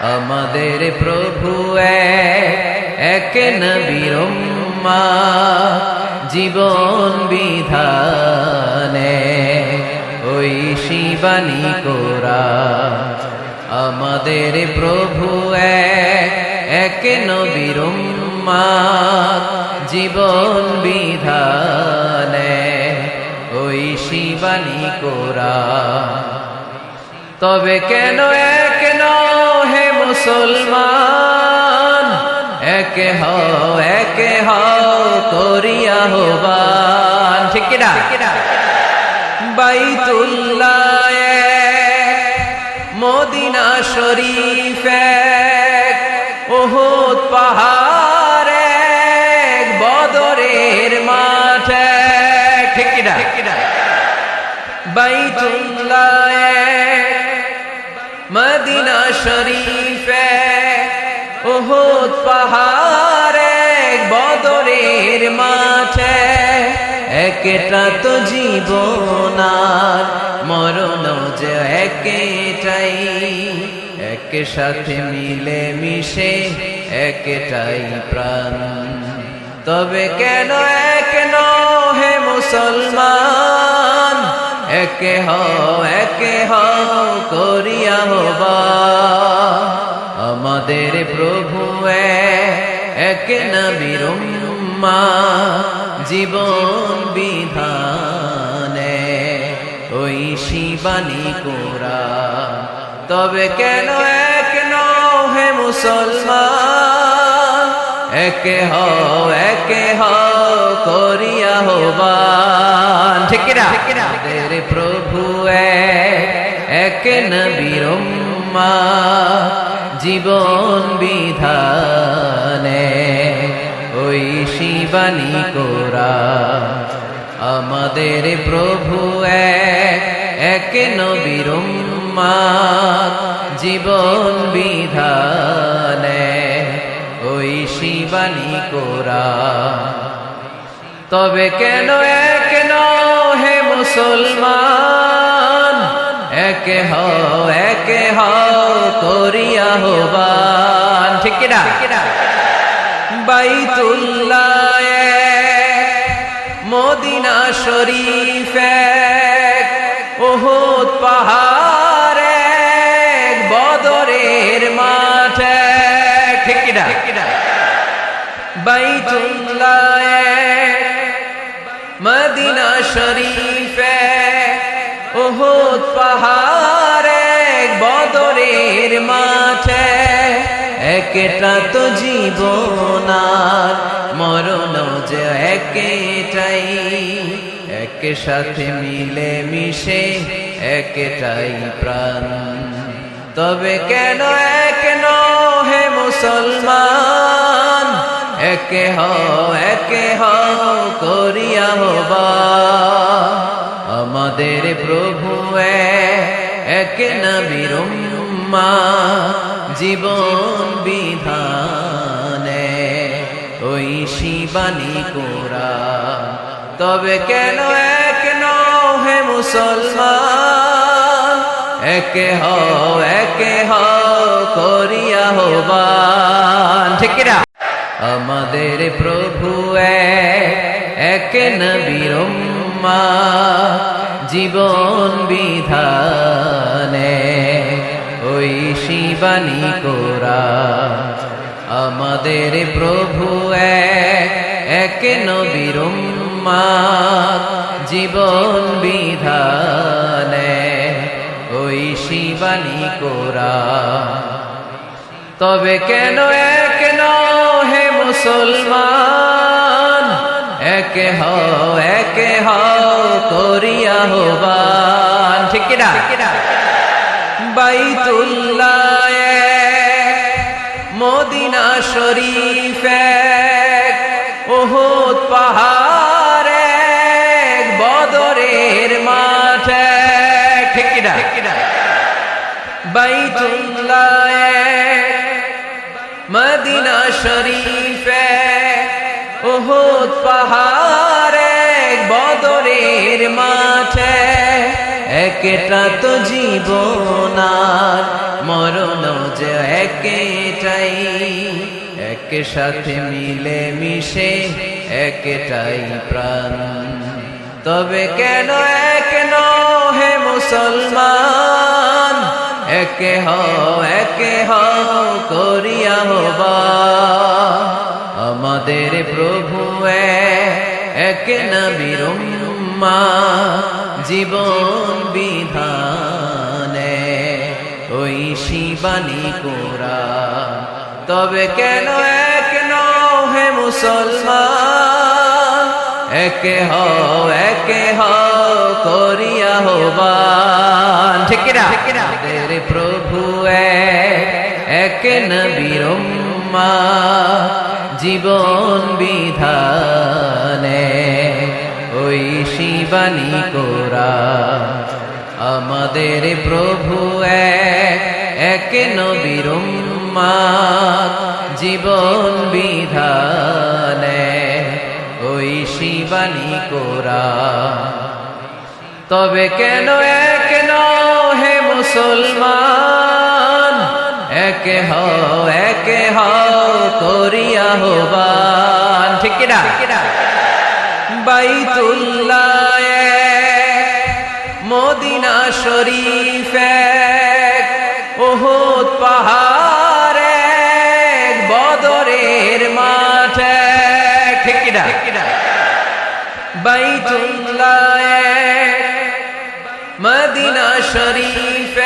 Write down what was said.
আমাদের প্রভু এক, নবীর জীবন বিধানে। ওই শিবানী কোরা আমাদের প্রভু এক, নবীর জীবন বিধানে। ওই শিবানী কোরা তবে কেন এক মুসলমান একে হও এক হও করিয়া হবান ঠিক কিনা বাইতুল্লাহ মদিনা শরীফ এক, এক, বদরের মাঠ। ঠিক কিনা বাইতুল্লাহ মদিনা শরীফ পাহাড় এক, বদরের মাঠে। একটা তো জীবন আর মরণ যে একটাই এক সাথে মিলে মিশে একটাই প্রাণ। তবে কেন এক হে মুসলমান? একে হ একে হও করিয়া এক নবীর উম্মা, জীবন বিধানে ওই শিবানী কোরা তবে কেন এক হে মুসলমান? একে হও একে হও করিয়া হবান। ঠিক কিনা আমাদের প্রভু এক, নবীর উম্মা, জীবন বিধানে ওই শিবানী কোরা। আমাদের প্রভু এক, এক জীবন বিধানে ওই শিবানী কোরা। তবে কেন এক হে মুসলমান? একে হও একে হও করিয়া হবান। ঠিক কিনা? বাইতুল্লাহ মদিনা শরীফ এক, উহুদ পাহাড় বদরের মাঠ। ঠিক কিনা? বাইতুল্লাহ মদিনা শরীফ উহুদ এক, বদরের মাঠে। একটা তো জীবন আর মরণ যে একটাই। এক সাথে মিলে মিশে একটাই প্রাণ। তবে কেন এক হে মুসলমান? একে হ একে হও করিয়া হবা। আমাদের প্রভু এক নবীর উম্মা, জীবন বিধানে। ওই শিবানী কোরা তবে কেন এক হে মুসলমান? একে হও একে হও করিয়া হবান ঠিক কিনা? আমাদের প্রভু এক নবীর উম্মা, জীবন বিধানে ওই শিবানী কোরা। আমাদের প্রভু এক, নবীর জীবন বিধানে ওই শিবানী কোরা। তবে কেন এক হে মুসলমান? একে হও একে হও করিয়া হবান। ঠিক কিনা বাইতুল্লাহ মদিনা শরীফ এক, উহুদ পাহাড় বদরের মাঠ। ঠিক কিনা বাইতুল্লাহ মদিনা শরীফ উহুদ এক, বদরের মাঠে। একটা তো জীবন আর মরণ যে একটাই। এক সাথে মিলে মিশে একটাই প্রাণ। তবে কেন এক হে মুসলমান? একে হ একে হও এক নবীর উম্মা জীবন বিধানে ওই শিবানী কোরা তবে কেন এক হে মুসলমান? একে হও একে হও করিয়া হবান ঠিক না আমাদের প্রভু এক নবীর উম্মা। জীবন বিধানে, ওই শিবানী কোরা। আমাদের প্রভু এক নবীর জীবন বিধানে, ওই শিবানী কোরা। তবে কেন এক হে মুসলমান? একে হও একে হও, করিয়া হবান। ঠিক না? বাইতুল্লাহ, মদিনা শরীফ, উহুদ পাহাড়, বদরের মাঠ। ঠিক কিনা বাইতুল্লাহ, মদিনা শরীফ